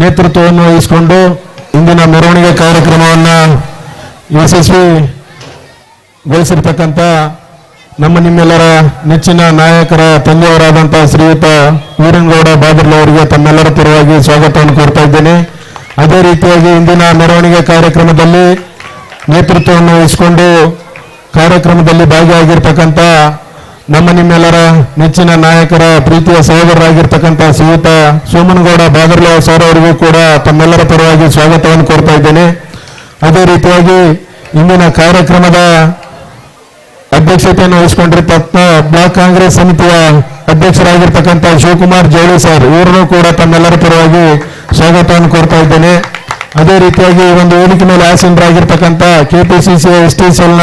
ನೇತೃತ್ವವನ್ನು ವಹಿಸಿಕೊಂಡು ಇಂದಿನ ಮೆರವಣಿಗೆ ಕಾರ್ಯಕ್ರಮವನ್ನು ಯಶಸ್ವಿಗೊಳಿಸಿರ್ತಕ್ಕಂಥ ನಮ್ಮ ನಿಮ್ಮೆಲ್ಲರ ನೆಚ್ಚಿನ ನಾಯಕರ ತಂದೆಯವರಾದಂಥ ಶ್ರೀಯುತ ವೀರಂಗೌಡ ಬಾದರ್ಲ ಅವರಿಗೆ ತಮ್ಮೆಲ್ಲರ ಪರವಾಗಿ ಸ್ವಾಗತವನ್ನು ಕೋರ್ತಾ ಇದ್ದೇನೆ. ಅದೇ ರೀತಿಯಾಗಿ ಇಂದಿನ ಮೆರವಣಿಗೆ ಕಾರ್ಯಕ್ರಮದಲ್ಲಿ ನೇತೃತ್ವವನ್ನು ವಹಿಸಿಕೊಂಡು ಕಾರ್ಯಕ್ರಮದಲ್ಲಿ ಭಾಗಿಯಾಗಿರ್ತಕ್ಕಂಥ ನಮ್ಮ ನಿಮ್ಮೆಲ್ಲರ ನೆಚ್ಚಿನ ನಾಯಕರ ಪ್ರೀತಿಯ ಸಹೋದರರಾಗಿರ್ತಕ್ಕಂಥ ಸೀತ ಸೋಮನಗೌಡ ಬಾದರ್ಲಾ ಸರ್ ಅವರಿಗೂ ಕೂಡ ತಮ್ಮೆಲ್ಲರ ಪರವಾಗಿ ಸ್ವಾಗತವನ್ನು ಕೋರ್ತಾ ಇದ್ದೇನೆ. ಅದೇ ರೀತಿಯಾಗಿ ಇಂದಿನ ಕಾರ್ಯಕ್ರಮದ ಅಧ್ಯಕ್ಷತೆಯನ್ನು ವಹಿಸಿಕೊಂಡಿರ್ತಕ್ಕ ಬ್ಲಾಕ್ ಕಾಂಗ್ರೆಸ್ ಸಮಿತಿಯ ಅಧ್ಯಕ್ಷರಾಗಿರ್ತಕ್ಕಂಥ ಶಿವಕುಮಾರ್ ಜೋಳಿ ಸರ್ ಇವರನ್ನು ಕೂಡ ತಮ್ಮೆಲ್ಲರ ಪರವಾಗಿ ಸ್ವಾಗತವನ್ನು ಕೋರ್ತಾ ಇದ್ದೇನೆ. ಅದೇ ರೀತಿಯಾಗಿ ಒಂದು ವೇದಿಕೆ ಮೇಲೆ ಆಸೀನರಾಗಿರ್ತಕ್ಕಂಥ ಕೆಪಿಸಿಸಿ ಎಸ್ ಟಿ ಸೆಲ್ನ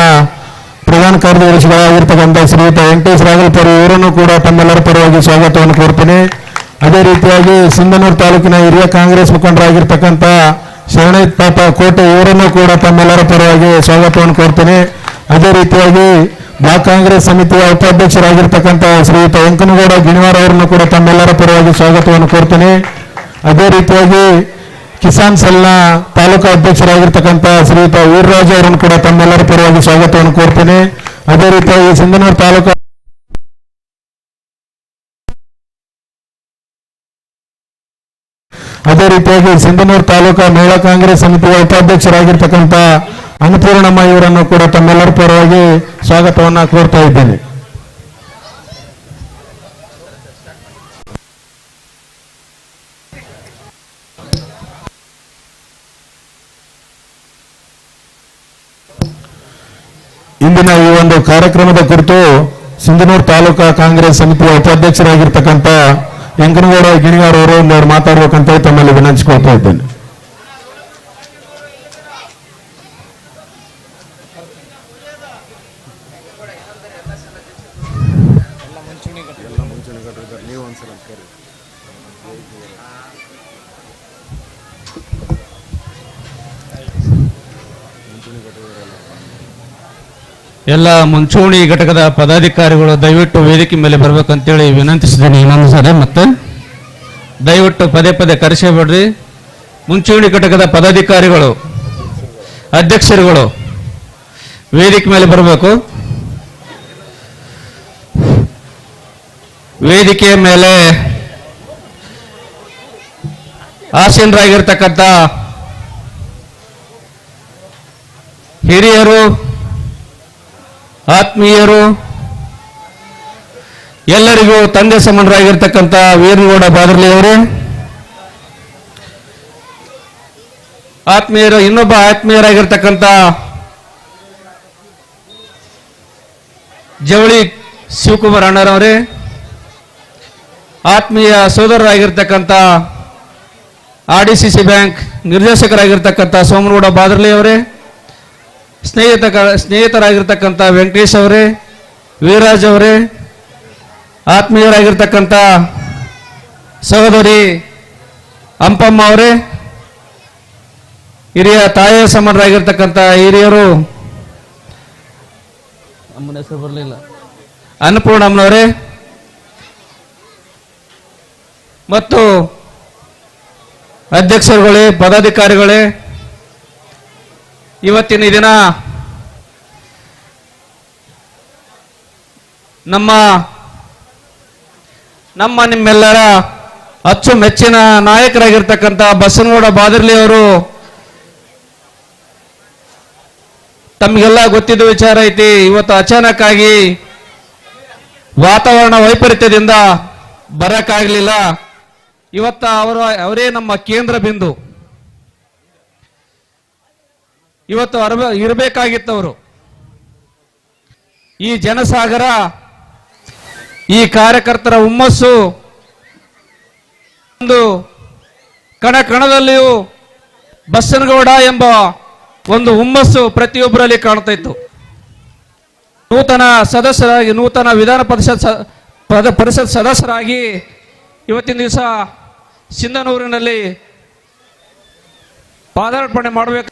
ಪ್ರಧಾನ ಕಾರ್ಯದರ್ಶಿಗಳಾಗಿರ್ತಕ್ಕಂಥ ಶ್ರೀಯುತ ವೆಂಕಟೇಶ್ ರಾಗಲ್ಪುರಿ ಇವರನ್ನು ಕೂಡ ತಮ್ಮೆಲ್ಲರ ಪರವಾಗಿ ಸ್ವಾಗತವನ್ನು ಕೋರ್ತೇನೆ. ಅದೇ ರೀತಿಯಾಗಿ ಸಿಂಧನೂರು ತಾಲೂಕಿನ ಹಿರಿಯ ಕಾಂಗ್ರೆಸ್ ಮುಖಂಡರಾಗಿರ್ತಕ್ಕಂಥ ಶರಣೈ ಪಾಪ ಕೋಟೆ ಇವರನ್ನು ಕೂಡ ತಮ್ಮೆಲ್ಲರ ಪರವಾಗಿ ಸ್ವಾಗತವನ್ನು ಕೋರ್ತೇನೆ. ಅದೇ ರೀತಿಯಾಗಿ ಬ್ಲಾಕ್ ಕಾಂಗ್ರೆಸ್ ಸಮಿತಿಯ ಉಪಾಧ್ಯಕ್ಷರಾಗಿರ್ತಕ್ಕಂಥ ಶ್ರೀಯುತ ವೆಂಕನಗೌಡ ಗಿಣಿವಾರ ಅವರನ್ನು ಕೂಡ ತಮ್ಮೆಲ್ಲರ ಪರವಾಗಿ ಸ್ವಾಗತವನ್ನು ಕೋರ್ತೇನೆ. ಅದೇ ರೀತಿಯಾಗಿ ಕಿಸಾನ್ ಸೆಲ್ನ ತಾಲೂಕಾ ಅಧ್ಯಕ್ಷರಾಗಿರ್ತಕ್ಕಂಥ ಶ್ರೀಯುತ ವೀರರಾಜ್ ಅವರನ್ನು ಕೂಡ ತಮ್ಮೆಲ್ಲರ ಪರವಾಗಿ ಸ್ವಾಗತವನ್ನು ಕೋರ್ತೇನೆ. ಅದೇ ರೀತಿಯಾಗಿ ಸಿಂಧನೂರು ತಾಲೂಕು ಅದೇ ರೀತಿಯಾಗಿ ಸಿಂಧನೂರು ತಾಲೂಕಾ ಮಹಿಳಾ ಕಾಂಗ್ರೆಸ್ ಸಮಿತಿಯ ಉಪಾಧ್ಯಕ್ಷರಾಗಿರ್ತಕ್ಕಂಥ ಅನ್ನಪೂರ್ಣಮ್ಮ ಇವರನ್ನು ಕೂಡ ತಮ್ಮೆಲ್ಲರ ಪರವಾಗಿ ಸ್ವಾಗತವನ್ನು ಕೋರ್ತಾ ಇದ್ದೇನೆ ಇಂದಿನ ಈ ಒಂದು ಕಾರ್ಯಕ್ರಮದ ಕುರಿತು ಸಿಂಧನೂರು ತಾಲೂಕಾ ಕಾಂಗ್ರೆಸ್ ಸಮಿತಿಯ ಉಪಾಧ್ಯಕ್ಷರಾಗಿರ್ತಕ್ಕಂಥ ಯಂಕನಗೌಡ ಗಿಣಿಗಾರ್ ಅವರು ಒಂದೆರಡು ಮಾತಾಡ್ಬೇಕಂತ ತಮ್ಮಲ್ಲಿ ವಿನಂತಿಸ್ಕೊಳ್ತಾ ಇದ್ದೇನೆ. ಎಲ್ಲ ಮುಂಚೂಣಿ ಘಟಕದ ಪದಾಧಿಕಾರಿಗಳು ದಯವಿಟ್ಟು ವೇದಿಕೆ ಮೇಲೆ ಬರ್ಬೇಕಂತೇಳಿ ವಿನಂತಿಸಿದ್ದೀನಿ. ಇನ್ನೊಂದು ಸಾರಿ ಮತ್ತೆ ದಯವಿಟ್ಟು ಪದೇ ಪದೇ ಕರೆಸಬೇಡ್ರಿ ಮುಂಚೂಣಿ ಘಟಕದ ಪದಾಧಿಕಾರಿಗಳು, ಅಧ್ಯಕ್ಷರುಗಳು ವೇದಿಕೆ ಮೇಲೆ ಬರಬೇಕು. ವೇದಿಕೆಯ ಮೇಲೆ ಆಸೀನರಾಗಿರ್ತಕ್ಕಂಥ ಹಿರಿಯರು ಆತ್ಮೀಯರು, ಎಲ್ಲರಿಗೂ ತಂದೆ ಸಮಾನರಾಗಿರ್ತಕ್ಕಂಥ ವೀರಗೌಡ ಬಾದರ್ಲಿ ಅವರೇ, ಆತ್ಮೀಯರು, ಇನ್ನೊಬ್ಬ ಆತ್ಮೀಯರಾಗಿರ್ತಕ್ಕಂಥ ಜವಳಿ ಶಿವಕುಮಾರ್ ಅಣ್ಣರವರೇ, ಆತ್ಮೀಯ ಸೋದರರಾಗಿರ್ತಕ್ಕಂಥ R D C C bank ನಿರ್ದೇಶಕರಾಗಿರ್ತಕ್ಕಂಥ Somanagouda Badarli ಅವರೇ ಸ್ನೇಹಿತ ಸ್ನೇಹಿತರಾಗಿರ್ತಕ್ಕಂಥ ವೆಂಕಟೇಶ್ ಅವರೇ ವೀರಾಜ್ ಅವರೇ ಆತ್ಮೀಯರಾಗಿರ್ತಕ್ಕಂಥ ಸಹೋದರಿ ಅಂಪಮ್ಮ ಅವರೇ ಹಿರಿಯ ತಾಯಿಯ ಸಮರಾಗಿರ್ತಕ್ಕಂಥ ಹಿರಿಯರು ಅಮ್ಮನ ಹೆಸರು ಬರಲಿಲ್ಲ. ಅನ್ನಪೂರ್ಣಮ್ಮನವರೇ ಮತ್ತು ಅಧ್ಯಕ್ಷರುಗಳೇ ಪದಾಧಿಕಾರಿಗಳೇ ಇವತ್ತಿನ ದಿನ ನಮ್ಮ ನಮ್ಮ ನಿಮ್ಮೆಲ್ಲರ ಅಚ್ಚುಮೆಚ್ಚಿನ ನಾಯಕರಾಗಿರ್ತಕ್ಕಂಥ ಬಸನಗೌಡ ಬಾದರ್ಲಿ ಅವರು ತಮಗೆಲ್ಲ ಗೊತ್ತಿದ್ದ ವಿಚಾರ ಐತಿ. ಇವತ್ತು ಅಚಾನಕ್ ಆಗಿ ವಾತಾವರಣ ವೈಪರೀತ್ಯದಿಂದ ಬರಕ್ಕಾಗಲಿಲ್ಲ. ಇವತ್ತ ಅವರು, ಅವರೇ ನಮ್ಮ ಕೇಂದ್ರ ಬಿಂದು. ಇವತ್ತು ಅರ್ಬ ಇರಬೇಕಾಗಿತ್ತವರು. ಈ ಜನಸಾಗರ, ಈ ಕಾರ್ಯಕರ್ತರ ಹುಮ್ಮಸ್ಸು, ಒಂದು ಕಣ ಕಣದಲ್ಲಿಯೂ ಬಸ್ಸನಗೌಡ ಎಂಬ ಒಂದು ಹುಮ್ಮಸ್ಸು ಪ್ರತಿಯೊಬ್ಬರಲ್ಲಿ ಕಾಣ್ತಾ ಇತ್ತು ನೂತನ ಸದಸ್ಯರಾಗಿ, ನೂತನ ವಿಧಾನ ಪರಿಷತ್ ಪದ, ಪರಿಷತ್ ಸದಸ್ಯರಾಗಿ ಇವತ್ತಿನ ದಿವಸ ಸಿಂಧನೂರಿನಲ್ಲಿ ಪಾದಾರ್ಪಣೆ ಮಾಡಬೇಕು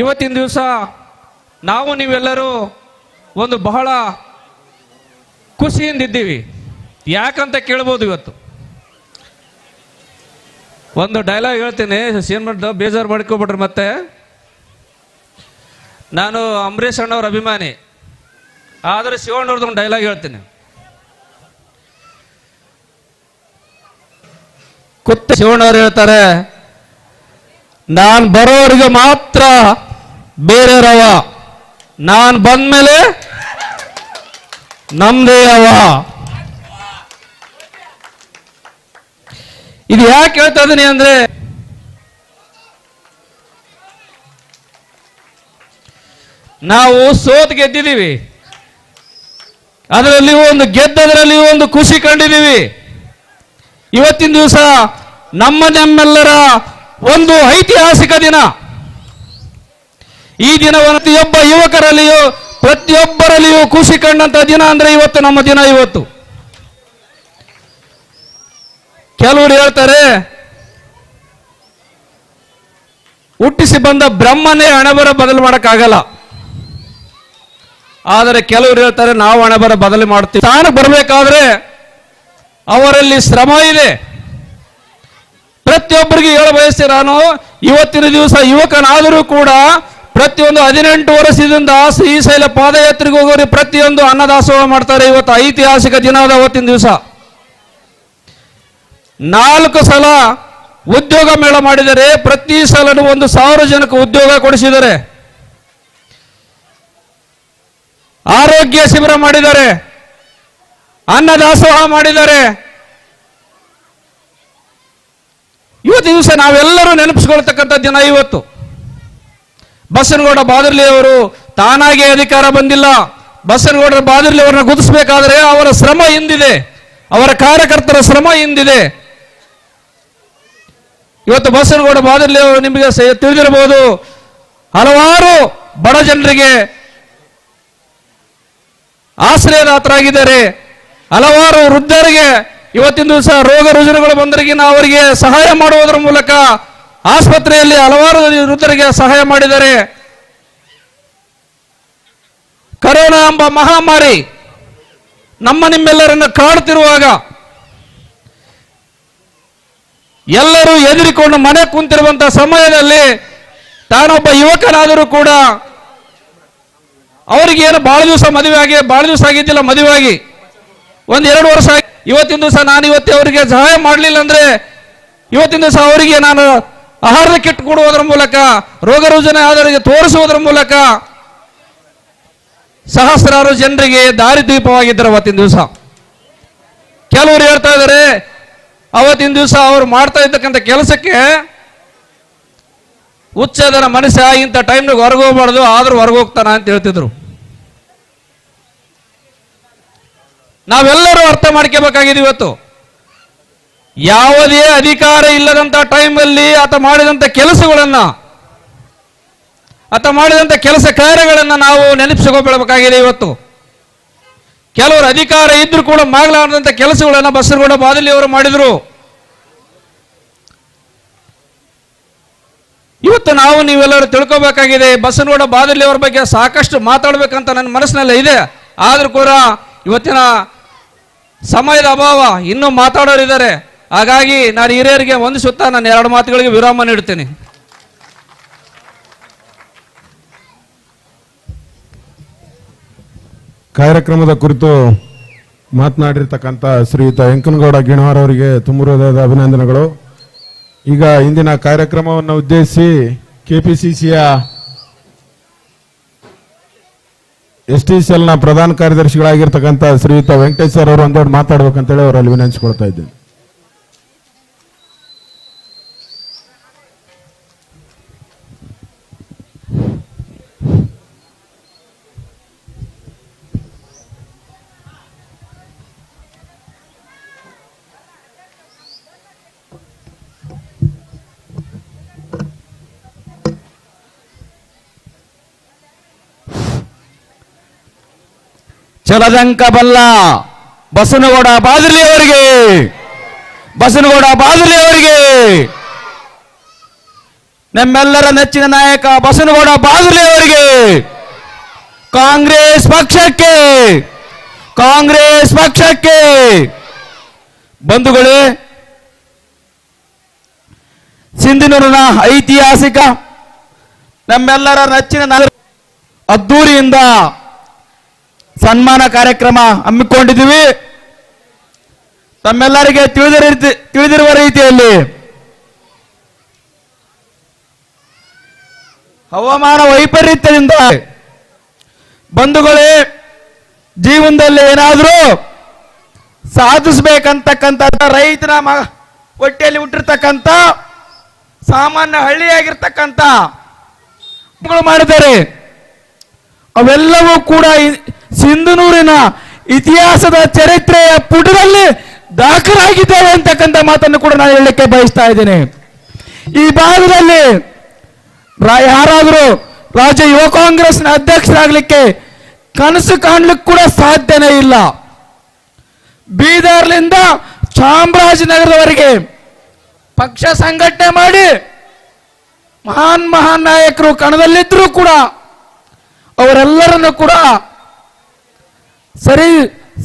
ಇವತ್ತಿನ ದಿವಸ ನಾವು ನೀವೆಲ್ಲರೂ ಒಂದು ಬಹಳ ಖುಷಿಯಿಂದ ಇದ್ದೀವಿ. ಯಾಕಂತ ಕೇಳ್ಬೋದು ಇವತ್ತು. ಒಂದು ಡೈಲಾಗ್ ಹೇಳ್ತೀನಿ ಸೀನ್ಮಂಟ್ ಬೇಜಾರು ಮಾಡ್ಕೊಬಿಟ್ರಿ ಮತ್ತೆ. ನಾನು ಅಂಬರೀಷ್ ಅಣ್ಣವ್ರ ಅಭಿಮಾನಿ. ಆದರೆ ಶಿವಣ್ಣವ್ರದ್ದು ಒಂದು ಡೈಲಾಗ್ ಹೇಳ್ತೀನಿ. ಕುತ್ತ ಶಿವಣ್ಣವ್ರು ಹೇಳ್ತಾರೆ, ನಾನು ಬರೋರಿಗೆ ಮಾತ್ರ ಬೇರೆಯವ್ರವ ನಾನು ಬಂದ್ಮೇಲೆ ನಮ್ದೇ ಅವ ಇದು ಯಾಕೆ ಹೇಳ್ತಾ ಇದೀನಿ ಅಂದ್ರೆ, ನಾವು ಸೋತ್ ಗೆದ್ದಿದ್ದೀವಿ. ಅದರಲ್ಲಿ ಒಂದು ಗೆದ್ದದರಲ್ಲಿಯೂ ಒಂದು ಖುಷಿ ಕಂಡಿದ್ದೀವಿ. ಇವತ್ತಿನ ದಿವಸ ನಮ್ಮ ನಮ್ಮೆಲ್ಲರ ಒಂದು ಐತಿಹಾಸಿಕ ದಿನ. ಈ ದಿನವನ್ನು ಪ್ರತಿಯೊಬ್ಬ ಯುವಕರಲ್ಲಿಯೂ, ಪ್ರತಿಯೊಬ್ಬರಲ್ಲಿಯೂ ಖುಷಿ ಕಂಡಂತ ದಿನ ಅಂದ್ರೆ ಇವತ್ತು ನಮ್ಮ ದಿನ ಇವತ್ತು. ಕೆಲವರು ಹೇಳ್ತಾರೆ, ಹುಟ್ಟಿಸಿ ಬಂದ ಬ್ರಹ್ಮನೇ ಹಣೆಬರ ಬದಲು ಮಾಡಕ್ಕಾಗಲ್ಲ. ಆದರೆ ಕೆಲವರು ಹೇಳ್ತಾರೆ, ನಾವು ಹಣಬರ ಬದಲು ಮಾಡ್ತೀವಿ. ತಾನು ಬರಬೇಕಾದ್ರೆ ಅವರಲ್ಲಿ ಶ್ರಮ ಇದೆ. ಪ್ರತಿಯೊಬ್ಬರಿಗೂ ಹೇಳ ಬಯಸ್ತೀನಿ ನಾನು, ಇವತ್ತಿನ ದಿವಸ ಯುವಕನಾದರೂ ಕೂಡ ಪ್ರತಿಯೊಂದು ಹದಿನೆಂಟು ವರ್ಷದಿಂದ ಶ್ರೀಶೈಲ ಪಾದಯಾತ್ರೆಗೆ ಹೋಗೋರು ಪ್ರತಿಯೊಂದು ಅನ್ನದಾಸೋಹ ಮಾಡ್ತಾರೆ ಇವತ್ತು ಐತಿಹಾಸಿಕ ದಿನದ ಅವತ್ತಿನ ದಿವಸ. ನಾಲ್ಕು ಸಲ ಉದ್ಯೋಗ ಮೇಳ ಮಾಡಿದರೆ ಪ್ರತಿ ಸಲನೂ ಒಂದು ಸಾವಿರ ಜನಕ್ಕೆ ಉದ್ಯೋಗ ಕೊಡಿಸಿದರೆ. ಆರೋಗ್ಯ ಶಿಬಿರ ಮಾಡಿದ್ದಾರೆ ಅನ್ನದಾಸೋಹ ಮಾಡಿದ್ದಾರೆ ಇವತ್ತು ದಿವಸ ನಾವೆಲ್ಲರೂ ನೆನಪಿಸ್ಕೊಳ್ತಕ್ಕಂಥ ದಿನ ಇವತ್ತು. ಬಸನಗೌಡ ಬಾದರ್ಲಿ ಅವರು ತಾನಾಗೆ ಅಧಿಕಾರ ಬಂದಿಲ್ಲ. ಬಸನಗೌಡ ಬಾದರ್ಲಿ ಅವರನ್ನ ಗುರುತಿಸಬೇಕಾದ್ರೆ ಅವರ ಶ್ರಮ ಹಿಂದಿದೆ ಅವರ ಕಾರ್ಯಕರ್ತರ ಶ್ರಮ ಹಿಂದಿದೆ ಇವತ್ತು ಬಸನಗೌಡ ಬಾದರ್ಲಿ ಅವರು ನಿಮಗೆ ತಿಳಿದಿರಬಹುದು. ಹಲವಾರು ಬಡ ಜನರಿಗೆ ಆಶ್ರಯದಾತರಾಗಿದ್ದಾರೆ. ಹಲವಾರು ವೃದ್ಧರಿಗೆ ಇವತ್ತಿನ ದಿವಸ ರೋಗ ರುಜಿನಗಳು ಬಂದರಿಗಿನ ಅವರಿಗೆ ಸಹಾಯ ಮಾಡುವುದರ ಮೂಲಕ ಆಸ್ಪತ್ರೆಯಲ್ಲಿ ಹಲವಾರು ವೃದ್ಧರಿಗೆ ಸಹಾಯ ಮಾಡಿದ್ದಾರೆ ಕರೋನಾ ಎಂಬ ಮಹಾಮಾರಿ ನಮ್ಮ ನಿಮ್ಮೆಲ್ಲರನ್ನು ಕಾಡುತ್ತಿರುವಾಗ ಎಲ್ಲರೂ ಎದುರಿಕೊಂಡು ಮನೆ ಕುಂತಿರುವಂತಹ ಸಮಯದಲ್ಲಿ ತಾನೊಬ್ಬ ಯುವಕನಾದರೂ ಕೂಡ ಅವರಿಗೆ ಏನು ಬಹಳ ದಿವಸ ಮದುವೆ ಆಗಿ ಬಹಳ ದಿವಸ ಆಗಿದ್ದಿಲ್ಲ ಮದುವೆ ಆಗಿ ಒಂದು ಎರಡು ವರ್ಷ ಇವತ್ತಿನ ದಿವಸ ನಾನು ಇವತ್ತೇ ಅವರಿಗೆ ಸಹಾಯ ಮಾಡಲಿಲ್ಲ ಅಂದ್ರೆ ಇವತ್ತಿನ ದಿವಸ ಅವರಿಗೆ ನಾನು ಆಹಾರದ ಕಿಟ್ ಕೊಡುವುದರ ಮೂಲಕ, ರೋಗ ರುಜಿನ ಆದವರಿಗೆ ತೋರಿಸುವುದರ ಮೂಲಕ ಸಹಸ್ರಾರು ಜನರಿಗೆ ದಾರಿದೀಪವಾಗಿದ್ದರು ಅವತ್ತಿನ ದಿವಸ. ಕೆಲವರು ಹೇಳ್ತಾ ಇದ್ದಾರೆ, ಅವತ್ತಿನ ದಿವಸ ಅವರು ಮಾಡ್ತಾ ಇದ್ದಕ್ಕಂಥ ಕೆಲಸಕ್ಕೆ ಹುಚ್ಚದರ ಮನುಷ್ಯ ಇಂಥ ಟೈಮ್ನಾಗ ಹೊರಗೆ ಹೋಗ್ಬಾರ್ದು, ಆದ್ರೂ ಹೊರಗೆ ಹೋಗ್ತಾನ ಅಂತ ಹೇಳ್ತಿದ್ರು. ನಾವೆಲ್ಲರೂ ಅರ್ಥ ಮಾಡ್ಕೋಬೇಕಾಗಿದೆ ಇವತ್ತು. ಯಾವುದೇ ಅಧಿಕಾರ ಇಲ್ಲದಂತ ಟೈಮಲ್ಲಿ ಆತ ಮಾಡಿದಂತ ಕೆಲಸಗಳನ್ನ, ಆತ ಮಾಡಿದಂತ ಕೆಲಸ ಕಾರ್ಯಗಳನ್ನ ನಾವು ನೆನಪಿಸಿಕೊಳ್ಬೇಕಾಗಿದೆ ಇವತ್ತು. ಕೆಲವರು ಅಧಿಕಾರ ಇದ್ರೂ ಕೂಡ ಮಾಡಲಾರದಂತ ಕೆಲಸಗಳನ್ನ ಬಸರಗೌಡ ಬಾದಲಿ ಅವರು ಮಾಡಿದ್ರು. ಇವತ್ತು ನಾವು ನೀವೆಲ್ಲರೂ ತಿಳ್ಕೊಬೇಕಾಗಿದೆ ಬಸನಗೌಡ ಬಾದಲಿ ಅವರ ಬಗ್ಗೆ ಸಾಕಷ್ಟು ಮಾತಾಡ್ಬೇಕಂತ ನನ್ನ ಮನಸ್ಸಿನಲ್ಲಿ ಇದೆ. ಆದ್ರೂ ಕೂಡ ಇವತ್ತಿನ ಸಮಯದ ಅಭಾವ ಇನ್ನೂ ಮಾತಾಡೋರಿದ್ದಾರೆ. ಹಾಗಾಗಿ ನಾನು ಹಿರಿಯರಿಗೆ ಒಂದು ಸುತ್ತ ನಾನು ಎರಡು ಮಾತುಗಳಿಗೆ ವಿರಾಮ ನೀಡ್ತೇನೆ ಕಾರ್ಯಕ್ರಮದ ಕುರಿತು ಮಾತನಾಡಿರ್ತಕ್ಕಂಥ ಶ್ರೀಯುತ ವೆಂಕನಗೌಡ ಗಿಣವಾರ್ ಅವರಿಗೆ ತುಂಬ ಹೃದಯದ ಅಭಿನಂದನೆಗಳು. ಈಗ ಇಂದಿನ ಕಾರ್ಯಕ್ರಮವನ್ನು ಉದ್ದೇಶಿಸಿ ಕೆಪಿಸಿಸಿಯ ಎಸ್ ಟಿ ಸಿ ಎಲ್ನ ಪ್ರಧಾನ ಕಾರ್ಯದರ್ಶಿಗಳಾಗಿರ್ತಕ್ಕಂಥ ಶ್ರೀಯುತ ವೆಂಕಟೇಶ್ ಸರ್ ಅವರು ಒಂದೆರಡು ಮಾತಾಡ್ಬೇಕಂತೇಳಿ ಅವರಲ್ಲಿ ವಿನಂತಿಸ್ಕೊಳ್ತಾ ಇದ್ದೇನೆ. ಚಲದಂಕ ಬಲ್ಲ ಬಸನಗೌಡ ಬಾದಲಿ ಅವರಿಗೆ ಬಸನಗೌಡ ಬಾದಲಿ ಅವರಿಗೆ ನಮ್ಮೆಲ್ಲರ ನೆಚ್ಚಿನ ನಾಯಕ ಬಸನಗೌಡ ಬಾದಲಿ ಅವರಿಗೆ ಕಾಂಗ್ರೆಸ್ ಪಕ್ಷಕ್ಕೆ ಕಾಂಗ್ರೆಸ್ ಪಕ್ಷಕ್ಕೆ. ಬಂಧುಗಳೇ, ಸಿಂಧನೂರಿನ ಐತಿಹಾಸಿಕ ನಮ್ಮೆಲ್ಲರ ನೆಚ್ಚಿನ ಅದ್ದೂರಿಯಿಂದ ಸನ್ಮಾನ ಕಾರ್ಯಕ್ರಮ ಹಮ್ಮಿಕೊಂಡಿದ್ದೀವಿ. ತಮ್ಮೆಲ್ಲರಿಗೆ ತಿಳಿದಿರ ತಿಳಿದಿರುವ ರೀತಿಯಲ್ಲಿ ಹವಾಮಾನ ವೈಪರೀತ್ಯದಿಂದ ಬಂಧುಗಳೇ, ಜೀವನದಲ್ಲಿ ಏನಾದರೂ ಸಾಧಿಸಬೇಕಂತಕ್ಕಂಥ ರೈತನ ಮ, ಹೊಟ್ಟೆಯಲ್ಲಿ ಹುಟ್ಟಿರ್ತಕ್ಕಂಥ ಸಾಮಾನ್ಯ ಹಳ್ಳಿಯಾಗಿರ್ತಕ್ಕಂಥ ಮಾಡಿದ್ದಾರೆ. ಅವೆಲ್ಲವೂ ಕೂಡ ಸಿಂಧನೂರಿನ ಇತಿಹಾಸದ ಚರಿತ್ರೆಯ ಪುಟದಲ್ಲಿ ದಾಖಲಾಗಿದ್ದೇವೆ ಅಂತಕ್ಕಂಥ ಮಾತನ್ನು ಕೂಡ ನಾನು ಹೇಳಲಿಕ್ಕೆ ಬಯಸ್ತಾ ಇದ್ದೇನೆ. ಈ ಭಾಗದಲ್ಲಿ ಯಾರಾದರೂ ರಾಜ್ಯ ಯುವ ಕಾಂಗ್ರೆಸ್ನ ಅಧ್ಯಕ್ಷರಾಗಲಿಕ್ಕೆ ಕನಸು ಕಾಣ್ಲಿಕ್ಕೆ ಕೂಡ ಸಾಧ್ಯನೇ ಇಲ್ಲ. ಬೀದರ್ಲಿಂದ ಚಾಮರಾಜನಗರದವರೆಗೆ ಪಕ್ಷ ಸಂಘಟನೆ ಮಾಡಿ ಮಹಾನ್ ಮಹಾನ್ ನಾಯಕರು ಕಣದಲ್ಲಿದ್ದರೂ ಕೂಡ ಅವರೆಲ್ಲರನ್ನು ಕೂಡ ಸರಿ,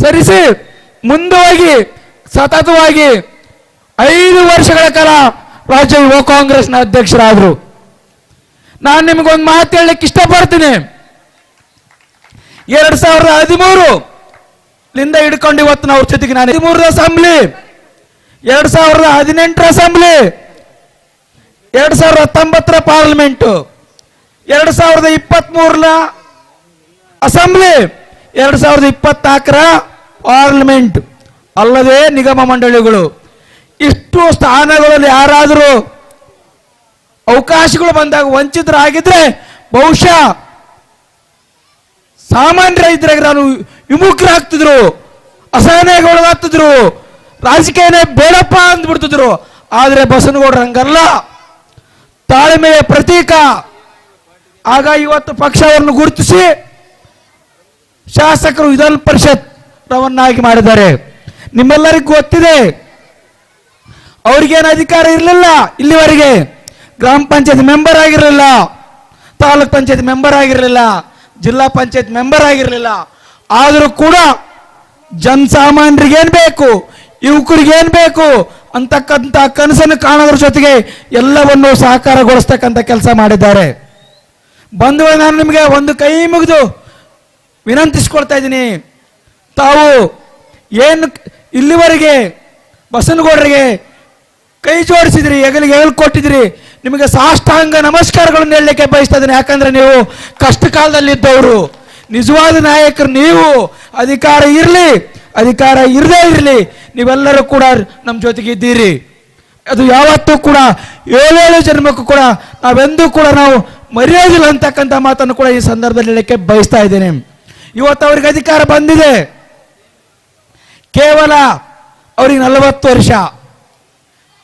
ಸರಿಸಿ ಮುಂದುವಾಗಿ ಸತತವಾಗಿ ಐದು ವರ್ಷಗಳ ಕಾಲ ರಾಜ್ಯ ಯುವ ಕಾಂಗ್ರೆಸ್ನ ಅಧ್ಯಕ್ಷರಾದರು. ನಾನು ನಿಮಗೊಂದು ಮಾತು ಹೇಳಲಿಕ್ಕೆ ಇಷ್ಟಪಡ್ತೀನಿ. ಎರಡ್ ಸಾವಿರದ ಹದಿಮೂರು ಲಿಂದ ಹಿಡ್ಕೊಂಡು ಇವತ್ತು ನಾವು ಜೊತೆಗೆ ನಾನು ಹದಿಮೂರರ ಅಸೆಂಬ್ಲಿ, ಎರಡ್ ಸಾವಿರದ ಹದಿನೆಂಟರ ಅಸೆಂಬ್ಲಿ, ಎರಡ್ ಸಾವಿರದ ಹತ್ತೊಂಬತ್ತರ ಪಾರ್ಲಿಮೆಂಟು, ಎರಡ್ ಸಾವಿರದ ಇಪ್ಪತ್ತ್ ಅಸೆಂಬ್ಲಿ. ಎರಡ್ ಸಾವಿರದ ಇಪ್ಪತ್ನಾಲ್ಕರ ಪಾರ್ಲಿಮೆಂಟ್. ಅಲ್ಲದೆ ನಿಗಮ ಮಂಡಳಿಗಳು. ಇಷ್ಟು ಸ್ಥಾನಗಳಲ್ಲಿ ಯಾರಾದರೂ ಅವಕಾಶಗಳು ಬಂದಾಗ ವಂಚಿತರಾಗಿದ್ರೆ ಬಹುಶಃ ಸಾಮಾನ್ಯ ರೈತರಾಗಿ ನಾನು ವಿಮುಖರಾಗ್ತಿದ್ರು ಅಸಹನೆಗೊಳಗಾಗ್ತಿದ್ರು, ರಾಜಕೀಯನೇ ಬೇಡಪ್ಪ ಅಂದ್ಬಿಡ್ತಿದ್ರು. ಆದರೆ ಬಸನಗೌಡರು ಹಂಗಲ್ಲ. ತಾಳ್ಮೆಯ ಪ್ರತೀಕ. ಆಗ ಇವತ್ತು ಪಕ್ಷವನ್ನು ಗುರುತಿಸಿ ಶಾಸಕರು ವಿಧಾನ ಪರಿಷತ್ ರವನ್ನಾಗಿ ಮಾಡಿದ್ದಾರೆ. ನಿಮ್ಮೆಲ್ಲರಿಗೂ ಗೊತ್ತಿದೆ. ಅವ್ರಿಗೇನು ಅಧಿಕಾರ ಇರಲಿಲ್ಲ ಇಲ್ಲಿವರೆಗೆ. ಗ್ರಾಮ ಪಂಚಾಯತ್ ಮೆಂಬರ್ ಆಗಿರಲಿಲ್ಲ. ತಾಲೂಕ್ ಪಂಚಾಯತ್ ಮೆಂಬರ್ ಆಗಿರಲಿಲ್ಲ. ಜಿಲ್ಲಾ ಪಂಚಾಯತ್ ಮೆಂಬರ್ ಆಗಿರಲಿಲ್ಲ. ಆದರೂ ಕೂಡ ಜನಸಾಮಾನ್ಯರಿಗೇನು ಬೇಕು, ಯುವಕರಿಗೇನು ಬೇಕು ಅಂತಕ್ಕಂಥ ಕನಸನ್ನು ಕಾಣೋದ್ರ ಜೊತೆಗೆ ಎಲ್ಲವನ್ನು ಸಹಕಾರಗೊಳಿಸ್ತಕ್ಕಂಥ ಕೆಲಸ ಮಾಡಿದ್ದಾರೆ. ಬಂದು ನಾನು ನಿಮಗೆ ಒಂದು ಕೈ ಮುಗಿದು ವಿನಂತಿಸ್ಕೊಳ್ತಾ ಇದ್ದೀನಿ. ತಾವು ಏನು ಇಲ್ಲಿವರೆಗೆ ಬಸನಗೌಡರಿಗೆ ಕೈ ಜೋಡಿಸಿದ್ರಿ, ಹೆಗಲಿಗೆ ಹೆಗಲು ಕೊಟ್ಟಿದ್ರಿ. ನಿಮಗೆ ಸಾಷ್ಟಾಂಗ ನಮಸ್ಕಾರಗಳನ್ನು ಹೇಳಲಿಕ್ಕೆ ಬಯಸ್ತಾ ಇದ್ದೀನಿ. ಯಾಕಂದ್ರೆ ನೀವು ಕಷ್ಟ ಕಾಲದಲ್ಲಿದ್ದವರು ನಿಜವಾದ ನಾಯಕರು ನೀವು. ಅಧಿಕಾರ ಇರಲಿ, ಅಧಿಕಾರ ಇರದೇ ಇರಲಿ. ನೀವೆಲ್ಲರೂ ಕೂಡ ನಮ್ಮ ಜೊತೆಗೆ ಇದ್ದೀರಿ. ಅದು ಯಾವತ್ತೂ ಕೂಡ ಏಳೇಳು ಜನ್ಮಕ್ಕೂ ಕೂಡ ನಾವೆಂದೂ ಕೂಡ ನಾವು ಮರೆಯೋದಿಲ್ಲ ಅಂತಕ್ಕಂಥ ಮಾತನ್ನು ಕೂಡ ಈ ಸಂದರ್ಭದಲ್ಲಿ ಹೇಳಕ್ಕೆ ಬಯಸ್ತಾ ಇದ್ದೇನೆ. ಇವತ್ತು ಅವ್ರಿಗೆ ಅಧಿಕಾರ ಬಂದಿದೆ. ಕೇವಲ ಅವ್ರಿಗೆ ನಲವತ್ತು ವರ್ಷ.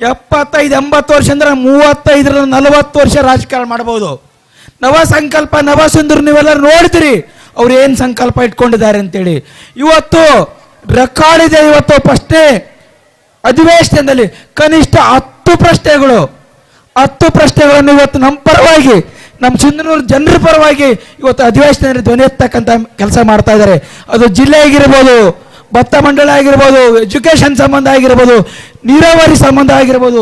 ಎಪ್ಪತ್ತೈದು, ಎಂಬತ್ತು ವರ್ಷ ಅಂದ್ರೆ ಮೂವತ್ತೈದರ ನಲವತ್ತು ವರ್ಷ ರಾಜಕಾರಣ ಮಾಡಬಹುದು ನವ ಸಂಕಲ್ಪ ನವ ಸುಂದರ್ ನೀವೆಲ್ಲರೂ ನೋಡ್ತೀರಿ ಅವ್ರು ಏನು ಸಂಕಲ್ಪ ಇಟ್ಕೊಂಡಿದ್ದಾರೆ ಅಂತೇಳಿ. ಇವತ್ತು ರೆಕಾರ್ಡ್ ಇದೆ ಇವತ್ತು ಪ್ರಶ್ನೆ. ಅಧಿವೇಶನದಲ್ಲಿ ಕನಿಷ್ಠ ಹತ್ತು ಪ್ರಶ್ನೆಗಳು. ಹತ್ತು ಪ್ರಶ್ನೆಗಳನ್ನು ಇವತ್ತು ನಮ್ಮ ಪರವಾಗಿ ನಮ್ಮ ಸಿಂಧನೂರು ಜನರ ಪರವಾಗಿ ಇವತ್ತು ಅಧಿವೇಶನದಲ್ಲಿ ಧ್ವನಿ ಎತ್ತಕ್ಕಂಥ ಕೆಲಸ ಮಾಡ್ತಾ ಇದ್ದಾರೆ. ಅದು ಜಿಲ್ಲೆ ಆಗಿರ್ಬೋದು, ಭತ್ತ ಮಂಡಳ ಆಗಿರ್ಬೋದು, ಎಜುಕೇಷನ್ ಸಂಬಂಧ ಆಗಿರ್ಬೋದು, ನೀರಾವರಿ ಸಂಬಂಧ ಆಗಿರ್ಬೋದು,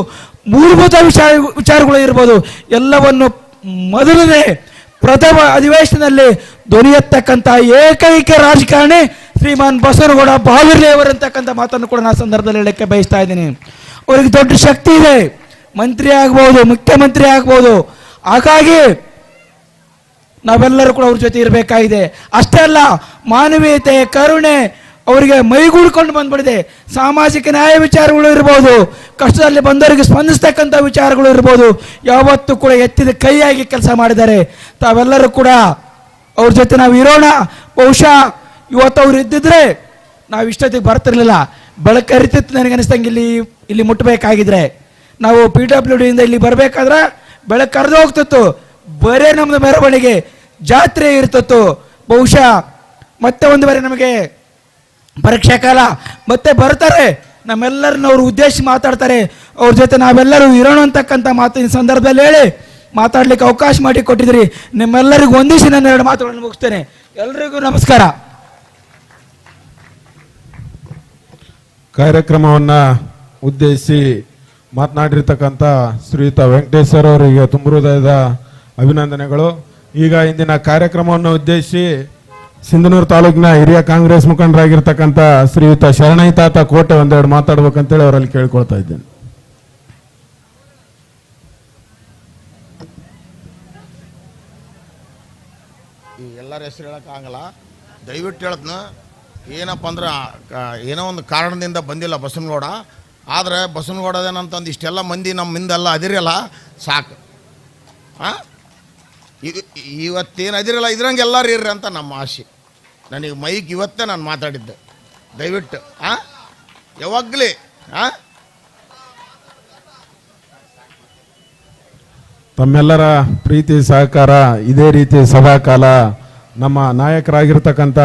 ಮೂಲಭೂತ ವಿಚಾರ ವಿಚಾರಗಳು ಇರ್ಬೋದು, ಎಲ್ಲವನ್ನು ಮೊದಲನೇ ಪ್ರಥಮ ಅಧಿವೇಶನದಲ್ಲಿ ಧ್ವನಿ ಎತ್ತಕ್ಕಂಥ ಏಕೈಕ ರಾಜಕಾರಣಿ ಶ್ರೀಮಾನ್ ಬಸವನಗೌಡ ಬಾವಿರ್ಲಿ ಅವರಂತಕ್ಕಂಥ ಮಾತನ್ನು ಕೂಡ ನಾನು ಸಂದರ್ಭದಲ್ಲಿ ಹೇಳಕ್ಕೆ ಬಯಸ್ತಾ ಇದ್ದೀನಿ. ಅವರಿಗೆ ದೊಡ್ಡ ಶಕ್ತಿ ಇದೆ. ಮಂತ್ರಿ ಆಗ್ಬೋದು, ಮುಖ್ಯಮಂತ್ರಿ ಆಗ್ಬೋದು. ಹಾಗಾಗಿ ನಾವೆಲ್ಲರೂ ಕೂಡ ಅವ್ರ ಜೊತೆ ಇರಬೇಕಾಗಿದೆ. ಅಷ್ಟೇ ಅಲ್ಲ, ಮಾನವೀಯತೆ, ಕರುಣೆ ಅವರಿಗೆ ಮೈಗೂಡ್ಕೊಂಡು ಬಂದ್ಬಿಡಿದೆ. ಸಾಮಾಜಿಕ ನ್ಯಾಯ ವಿಚಾರಗಳು ಇರ್ಬೋದು, ಕಷ್ಟದಲ್ಲಿ ಬಂದವರಿಗೆ ಸ್ಪಂದಿಸ್ತಕ್ಕಂಥ ವಿಚಾರಗಳು ಇರ್ಬೋದು, ಯಾವತ್ತೂ ಕೂಡ ಎತ್ತಿದ ಕೈಯಾಗಿ ಕೆಲಸ ಮಾಡಿದ್ದಾರೆ. ತಾವೆಲ್ಲರೂ ಕೂಡ ಅವ್ರ ಜೊತೆ ನಾವು ಇರೋಣ. ಬಹುಶಃ ಇವತ್ತು ಅವ್ರು ಇದ್ದಿದ್ರೆ ನಾವು ಇಷ್ಟೊತ್ತಿಗೆ ಬರ್ತಿರ್ಲಿಲ್ಲ. ಬೆಳಕು ನನಗೆ ಅನಿಸ್ತಂಗೆ ಇಲ್ಲಿ ಇಲ್ಲಿ ಮುಟ್ಟಬೇಕಾಗಿದ್ರೆ ನಾವು ಪಿ ಡಬ್ಲ್ಯೂ ಡಿಯಿಂದ ಇಲ್ಲಿ ಬರಬೇಕಾದ್ರೆ ಬೆಳಕು ಕರೆದು ಹೋಗ್ತಿತ್ತು. ಬರೇ ನಮ್ಮದು ಮೆರವಣಿಗೆ. ಜಾತ್ರೆ ಇರ್ತಿತ್ತು. ಬಹುಶಃ ಮತ್ತೆ ಒಂದು ನಮಗೆ ಪರೀಕ್ಷಾ ಕಾಲ ಮತ್ತೆ ಬರ್ತಾರೆ. ನಮ್ಮೆಲ್ಲರನ್ನ ಅವರು ಉದ್ದೇಶಿಸಿ ಮಾತಾಡ್ತಾರೆ. ಅವ್ರ ಜೊತೆ ನಾವೆಲ್ಲರೂ ಇರೋಣ ಅಂತಕ್ಕಂಥ ಮಾತಿನ ಸಂದರ್ಭದಲ್ಲಿ ಹೇಳಿ ಮಾತಾಡ್ಲಿಕ್ಕೆ ಅವಕಾಶ ಮಾಡಿ ಕೊಟ್ಟಿದ್ರಿ ನಿಮ್ಮೆಲ್ಲರಿಗೂ ಒಂದಿಸಿ ನಾನು ಎರಡು ಮಾತುಗಳನ್ನು ಮುಗಿಸ್ತೇನೆ. ಎಲ್ರಿಗೂ ನಮಸ್ಕಾರ. ಕಾರ್ಯಕ್ರಮವನ್ನ ಉದ್ದೇಶಿಸಿ ಮಾತನಾಡಿರ್ತಕ್ಕಂಥ ಶ್ರೀಯುತ ವೆಂಕಟೇಶ್ವರ ಅವರಿಗೆ ತುಂಬ ಹೃದಯದ ಅಭಿನಂದನೆಗಳು. ಈಗ ಇಂದಿನ ಕಾರ್ಯಕ್ರಮವನ್ನು ಉದ್ದೇಶಿಸಿ ಸಿಂಧನೂರು ತಾಲೂಕಿನ ಹಿರಿಯ ಕಾಂಗ್ರೆಸ್ ಮುಖಂಡರಾಗಿರ್ತಕ್ಕಂಥ ಶ್ರೀಯುತ ಶರಣೈ ತಾತ ಕೋಟೆ ಒಂದೆರಡು ಮಾತಾಡ್ಬೇಕಂತೇಳಿ ಅವರಲ್ಲಿ ಕೇಳ್ಕೊಳ್ತಾ ಇದ್ದೇನೆ. ಈ ಎಲ್ಲರ ಹೆಸರು ಹೇಳೋಕ್ಕಾಗಲ್ಲ ದಯವಿಟ್ಟು ಹೇಳದ್ನ ಏನಪ್ಪ ಅಂದ್ರೆ ಏನೋ ಒಂದು ಕಾರಣದಿಂದ ಬಂದಿಲ್ಲ ಬಸವನಗೌಡ. ಆದರೆ ಬಸವನಗೌಡದೇನಂತಂದು ಇಷ್ಟೆಲ್ಲ ಮಂದಿ ನಮ್ಮ ಹಿಂದೆಲ್ಲ ಅದಿರಲ್ಲ, ಸಾಕು. ಹಾಂ ಇವತ್ತೇನು ಅದಿರಲ್ಲ, ಇದ್ರಂಗೆ ಎಲ್ಲರೂ ಇರ್ರಿ ಅಂತ ನಮ್ಮ ಆಸೆ ನನಗೆ ಮೈಕ್ ಇವತ್ತೇ ನಾನು ಮಾತಾಡಿದ್ದೆ. ದಯವಿಟ್ಟು, ಆ? ಯಾವಾಗಲೇ, ಆ? ತಮ್ಮೆಲ್ಲರ ಪ್ರೀತಿ, ಸಹಕಾರ, ಇದೇ ರೀತಿ ಸದಾಕಾಲ ನಮ್ಮ ನಾಯಕರಾಗಿರ್ತಕ್ಕಂಥ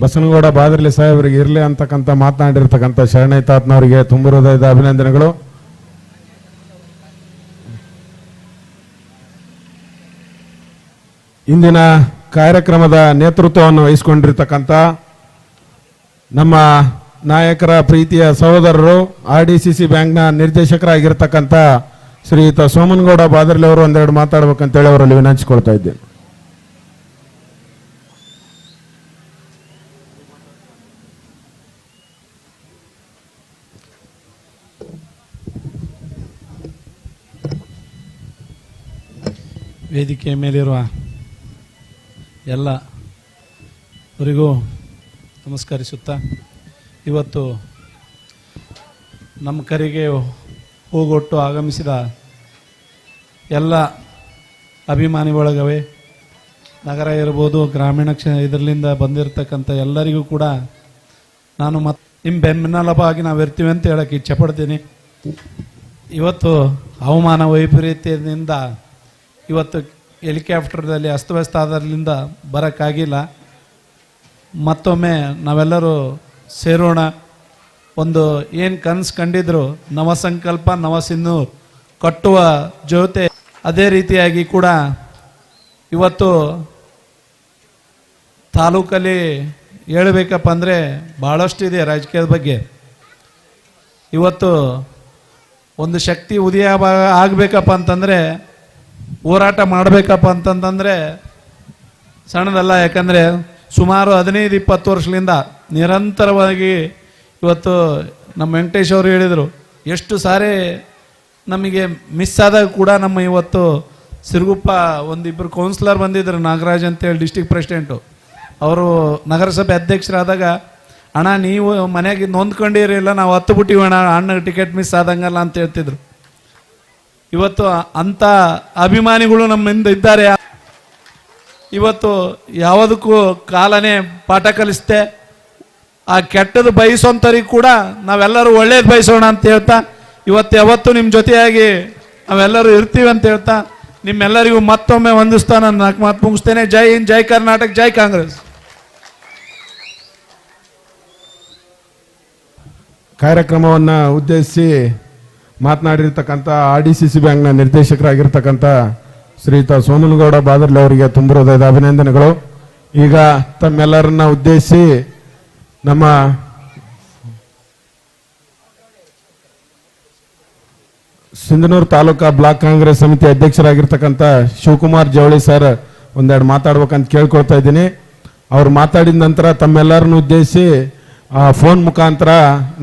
ಬಸನಗೌಡ ಬಾದರ್ಲಿ ಸಾಹೇಬರಿಗೆ ಇರಲಿ ಅಂತಕ್ಕಂಥ ಮಾತನಾಡಿರ್ತಕ್ಕಂಥ ಶರಣೈ ತಾತ್ನವರಿಗೆ ತುಂಬ ಹೃದಯದ ಅಭಿನಂದನೆಗಳು. ಇಂದಿನ ಕಾರ್ಯಕ್ರಮದ ನೇತೃತ್ವವನ್ನು ವಹಿಸಿಕೊಂಡಿರ್ತಕ್ಕಂಥ ನಮ್ಮ ನಾಯಕರ ಪ್ರೀತಿಯ ಸಹೋದರರು ಆರ್ ಡಿ ಸಿ ಸಿ ಬ್ಯಾಂಕ್ನ ನಿರ್ದೇಶಕರಾಗಿರ್ತಕ್ಕಂಥ ಶ್ರೀಯುತ ಸೋಮನಗೌಡ ಬಾದರ್ಲಿ ಅವರು ಒಂದೆರಡು ಮಾತಾಡ್ಬೇಕಂತೇಳಿ ಅವರಲ್ಲಿ ವಿನಂತಿಸಿಕೊಳ್ತಾ ಇದ್ದೇನೆ. ವೇದಿಕೆಯ ಮೇಲಿರುವ ಎಲ್ಲ ಅವರಿಗೂ ನಮಸ್ಕರಿಸುತ್ತಾ, ಇವತ್ತು ನಮ್ಮ ಕರೆಗೆ ಹೂಗೊಟ್ಟು ಆಗಮಿಸಿದ ಎಲ್ಲ ಅಭಿಮಾನಿ ಒಳಗವೇ ನಗರ ಇರ್ಬೋದು, ಗ್ರಾಮೀಣ ಕ್ಷ ಇದರಿಂದ ಬಂದಿರತಕ್ಕಂಥ ಎಲ್ಲರಿಗೂ ಕೂಡ ನಾನು ಮತ್ ನಿಮ್ಮ ಬೆಂಬಲವಾಗಿ ನಾವು ಇರ್ತೀವಿ ಅಂತ ಹೇಳಕ್ಕೆ ಇಚ್ಛೆ ಪಡ್ತೀನಿ. ಇವತ್ತು ಹವಾಮಾನ ವೈಪರೀತ್ಯದಿಂದ ಇವತ್ತು ಹೆಲಿಕಾಪ್ಟರ್ದಲ್ಲಿ ಅಸ್ತವ್ಯಸ್ತ ಆದ್ರಿಂದ ಬರೋಕ್ಕಾಗಿಲ್ಲ. ಮತ್ತೊಮ್ಮೆ ನಾವೆಲ್ಲರೂ ಸೇರೋಣ. ಒಂದು ಏನು ಕನಸು ಕಂಡಿದ್ರು ನವಸಂಕಲ್ಪ ನವಸಿಂಧು ಕಟ್ಟುವ ಜೊತೆ ಅದೇ ರೀತಿಯಾಗಿ ಕೂಡ ಇವತ್ತು ತಾಲೂಕಲ್ಲಿ ಹೇಳಬೇಕಪ್ಪ ಅಂದರೆ ಭಾಳಷ್ಟು ಇದೆ ರಾಜಕೀಯದ ಬಗ್ಗೆ. ಇವತ್ತು ಒಂದು ಶಕ್ತಿ ಉದಯ ಆಗ್ಬೇಕಪ್ಪ ಅಂತಂದರೆ ಹೋರಾಟ ಮಾಡಬೇಕಪ್ಪ ಅಂತಂತಂದರೆ ಸಣ್ಣದಲ್ಲ, ಯಾಕಂದರೆ ಸುಮಾರು ಹದಿನೈದು, ಇಪ್ಪತ್ತು ವರ್ಷದಿಂದ ನಿರಂತರವಾಗಿ ಇವತ್ತು ನಮ್ಮ ವೆಂಕಟೇಶ್ ಅವರು ಹೇಳಿದರು, ಎಷ್ಟು ಸಾರಿ ನಮಗೆ ಮಿಸ್ ಆದಾಗ ಕೂಡ ನಮ್ಮ ಇವತ್ತು ಸಿರುಗುಪ್ಪ ಒಂದಿಬ್ಬರು ಕೌನ್ಸಿಲರ್ ಬಂದಿದ್ದರು ನಾಗರಾಜ್ ಅಂತೇಳಿ ಡಿಸ್ಟಿಕ್ ಪ್ರೆಸಿಡೆಂಟು ಅವರು ನಗರಸಭೆ ಅಧ್ಯಕ್ಷರಾದಾಗ, ಅಣ್ಣ, ನೀವು ಮನೆಗೆ ನೊಂದ್ಕೊಂಡಿರಿಲ್ಲ ನಾವು ಹತ್ತು ಬಿಟ್ಟಿವಿ ಅಣ್ಣ ಅಣ್ಣಗೆ ಟಿಕೆಟ್ ಮಿಸ್ ಆದಂಗಲ್ಲ ಅಂತ ಹೇಳ್ತಿದ್ರು. ಇವತ್ತು ಅಂಥ ಅಭಿಮಾನಿಗಳು ನಮ್ಮಿಂದ ಇದ್ದಾರೆ. ಇವತ್ತು ಯಾವುದಕ್ಕೂ ಕಾಲನೇ ಪಾಠ ಕಲಿಸ್ತೆ ಆ ಕೆಟ್ಟದ್ದು ಬಯಸೋಂಥವ್ರಿಗೆ ಕೂಡ ನಾವೆಲ್ಲರೂ ಒಳ್ಳೇದು ಬಯಸೋಣ ಅಂತ ಹೇಳ್ತಾ, ಇವತ್ತು ಯಾವತ್ತು ನಿಮ್ಮ ಜೊತೆಯಾಗಿ ನಾವೆಲ್ಲರೂ ಇರ್ತೀವಿ ಅಂತ ಹೇಳ್ತಾ, ನಿಮ್ಮೆಲ್ಲರಿಗೂ ಮತ್ತೊಮ್ಮೆ ವಂದಿಸ್ತಾ ನಾನು ನಾಲ್ಕು ಮಾತು ಮುಗಿಸ್ತೇನೆ. ಜೈ ಹಿಂದ್, ಜೈ ಕರ್ನಾಟಕ, ಜೈ ಕಾಂಗ್ರೆಸ್. ಕಾರ್ಯಕ್ರಮವನ್ನು ಉದ್ದೇಶಿಸಿ ಮಾತನಾಡಿರ್ತಕ್ಕಂಥ ಆರ್ ಡಿ ಸಿ ಸಿ ಬ್ಯಾಂಕ್ನ ನಿರ್ದೇಶಕರಾಗಿರ್ತಕ್ಕಂಥ ಶ್ರೀಯುತ ಸೋಮನಗೌಡ ಬಾದರ್ಲಿ ಅವರಿಗೆ ತುಂಬ ಹೃದಯದ ಅಭಿನಂದನೆಗಳು. ಈಗ ತಮ್ಮೆಲ್ಲರನ್ನ ಉದ್ದೇಶಿಸಿ ನಮ್ಮ ಸಿಂಧನೂರು ತಾಲೂಕಾ ಬ್ಲಾಕ್ ಕಾಂಗ್ರೆಸ್ ಸಮಿತಿ ಅಧ್ಯಕ್ಷರಾಗಿರ್ತಕ್ಕಂಥ ಶಿವಕುಮಾರ್ ಜವಳಿ ಸರ್ ಒಂದೆರಡು ಮಾತಾಡ್ಬೇಕಂತ ಕೇಳ್ಕೊಳ್ತಾ ಇದ್ದೀನಿ. ಅವ್ರು ಮಾತಾಡಿದ ನಂತರ ತಮ್ಮೆಲ್ಲರನ್ನು ಉದ್ದೇಶಿಸಿ ಆ ಫೋನ್ ಮುಖಾಂತರ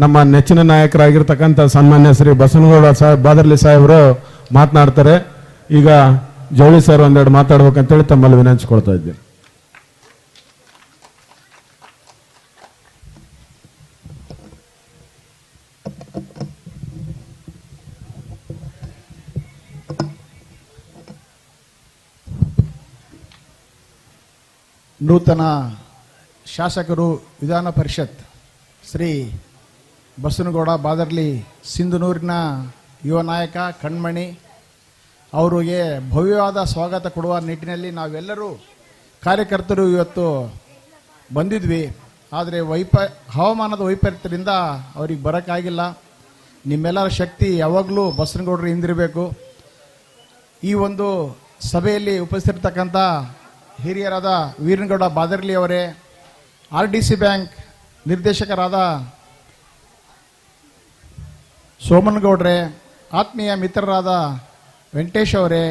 ನಮ್ಮ ನೆಚ್ಚಿನ ನಾಯಕರಾಗಿರ್ತಕ್ಕಂಥ ಸನ್ಮಾನ್ಯ ಶ್ರೀ ಬಸನಗೌಡ ಸಾಹೇಬ್ ಬಾದರ್ಲಿ ಸಾಹೇಬರು ಮಾತನಾಡ್ತಾರೆ. ಈಗ ಜೌಳಿ ಸರ್ ಒಂದೆರಡು ಮಾತಾಡ್ಬೇಕಂತೇಳಿ ತಮ್ಮಲ್ಲಿ ವಿನಂತಿಸ್ಕೊಳ್ತಾ ಇದ್ದೀನಿ. ನೂತನ ಶಾಸಕರು ವಿಧಾನ ಪರಿಷತ್ ಶ್ರೀ ಬಸನಗೌಡ ಬಾದರ್ಲಿ ಸಿಂಧನೂರಿನ ಯುವ ನಾಯಕ ಕಣ್ಮಣಿ ಅವರಿಗೆ ಭವ್ಯವಾದ ಸ್ವಾಗತ ಕೊಡುವ ನಿಟ್ಟಿನಲ್ಲಿ ನಾವೆಲ್ಲರೂ ಕಾರ್ಯಕರ್ತರು ಇವತ್ತು ಬಂದಿದ್ವಿ. ಆದರೆ ವೈಪ, ಹವಾಮಾನದ ವೈಪರೀತ್ಯದಿಂದ ಅವ್ರಿಗೆ ಬರೋಕ್ಕಾಗಿಲ್ಲ. ನಿಮ್ಮೆಲ್ಲರ ಶಕ್ತಿ ಯಾವಾಗಲೂ ಬಸನಗೌಡರು ಹಿಂದಿರಬೇಕು. ಈ ಒಂದು ಸಭೆಯಲ್ಲಿ ಉಪಸ್ಥಿತಿರ್ತಕ್ಕಂಥ ಹಿರಿಯರಾದ ವೀರನಗೌಡ ಬಾದರ್ಲಿ ಅವರೇ, ಆರ್ ಡಿ ಸಿ ಬ್ಯಾಂಕ್ ನಿರ್ದೇಶಕರಾದ ಸೋಮನಗೌಡ್ರೆ, ಆತ್ಮೀಯ ಮಿತ್ರರಾದ ವೆಂಕಟೇಶ್ ಅವರೇ,